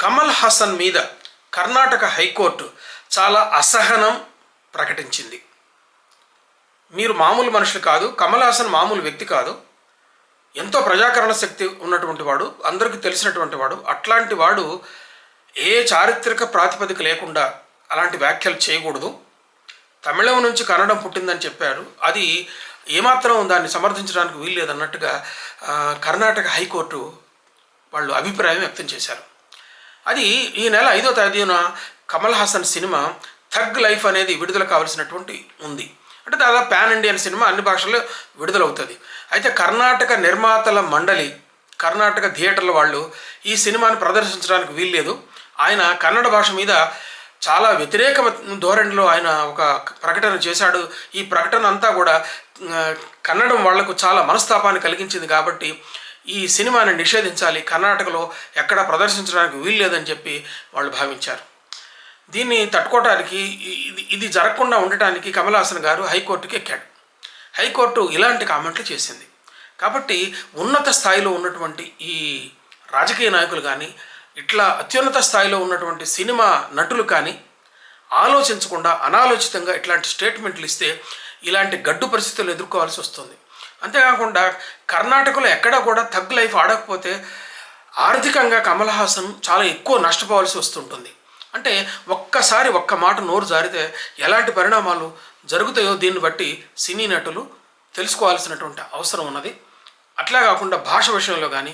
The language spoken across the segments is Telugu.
కమల్ హాసన్ మీద కర్ణాటక హైకోర్టు చాలా అసహనం ప్రకటించింది. మీరు మామూలు మనుషులు కాదు కమల్ హాసన్ మామూలు వ్యక్తి కాదు. ఎంతో ప్రజాకరణ శక్తి ఉన్నటువంటి వాడు అందరికీ తెలిసినటువంటి వాడు అట్లాంటి వాడు ఏ చారిత్రక ప్రాతిపదిక లేకుండా అలాంటి వ్యాఖ్యలు చేయకూడదు. తమిళం నుంచి కన్నడం పుట్టిందని చెప్పారు. అది ఏమాత్రం దాన్ని సమర్థించడానికి వీల్లేదన్నట్టుగా లేదన్నట్టుగా కర్ణాటక హైకోర్టు వాళ్ళు అభిప్రాయం వ్యక్తం చేశారు. అది ఈ నెల ఐదో తేదీన Kamal Haasan cinema Thug Life అనేది విడుదల కావాల్సినటువంటి ఉంది. అంటే దాదాపు పాన్ ఇండియన్ సినిమా అన్ని భాషల్లో విడుదలవుతుంది. అయితే కర్ణాటక నిర్మాతల మండలి కర్ణాటక థియేటర్ల వాళ్ళు ఈ సినిమాని ప్రదర్శించడానికి వీల్లేదు. ఆయన కన్నడ భాష మీద చాలా వ్యతిరేక ధోరణిలో ఆయన ఒక ప్రకటన చేశాడు. ఈ ప్రకటన అంతా కూడా కన్నడం వాళ్ళకు చాలా మనస్తాపాన్ని కలిగించింది కాబట్టి ఈ సినిమాని నిషేధించాలి కర్ణాటకలో ఎక్కడా ప్రదర్శించడానికి వీల్లేదని చెప్పి వాళ్ళు భావించారు. దీన్ని తట్టుకోవటానికి ఇది ఇది జరగకుండా ఉండటానికి కమలాసన్ గారు హైకోర్టుకి ఎక్కాడు. హైకోర్టు ఇలాంటి కామెంట్లు చేసింది. కాబట్టి ఉన్నత స్థాయిలో ఉన్నటువంటి ఈ రాజకీయ నాయకులు కానీ ఇట్లా అత్యున్నత స్థాయిలో ఉన్నటువంటి సినిమా నటులు కానీ ఆలోచించకుండా అనాలోచితంగా ఇట్లాంటి స్టేట్మెంట్లు ఇస్తే ఇలాంటి గడ్డు పరిస్థితులు ఎదుర్కోవాల్సి వస్తుంది. అంతేకాకుండా కర్ణాటకలో ఎక్కడా కూడా థగ్ లైఫ్ ఆడకపోతే ఆర్థికంగా కమల్ హాసన్ చాలా ఎక్కువ నష్టపోవాల్సి వస్తుంటుంది. అంటే ఒక్కసారి ఒక్క మాట నోరు జారితే ఎలాంటి పరిణామాలు జరుగుతాయో దీన్ని బట్టి సినీ నటులు తెలుసుకోవాల్సినటువంటి అవసరం ఉన్నది. అట్లా కాకుండా భాష విషయంలో కానీ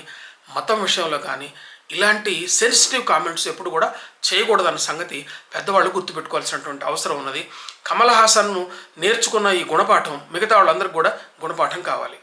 మతం విషయంలో కానీ ఇలాంటి సెన్సిటివ్ కామెంట్స్ ఎప్పుడు కూడా చేయకూడదన్న సంగతి పెద్దవాళ్ళు గుర్తుపెట్టుకోవాల్సినటువంటి అవసరం ఉన్నది. కమల్ హాసన్ను నేర్చుకున్న ఈ గుణపాఠం మిగతా వాళ్ళందరికీ కూడా గుణపాఠం కావాలి.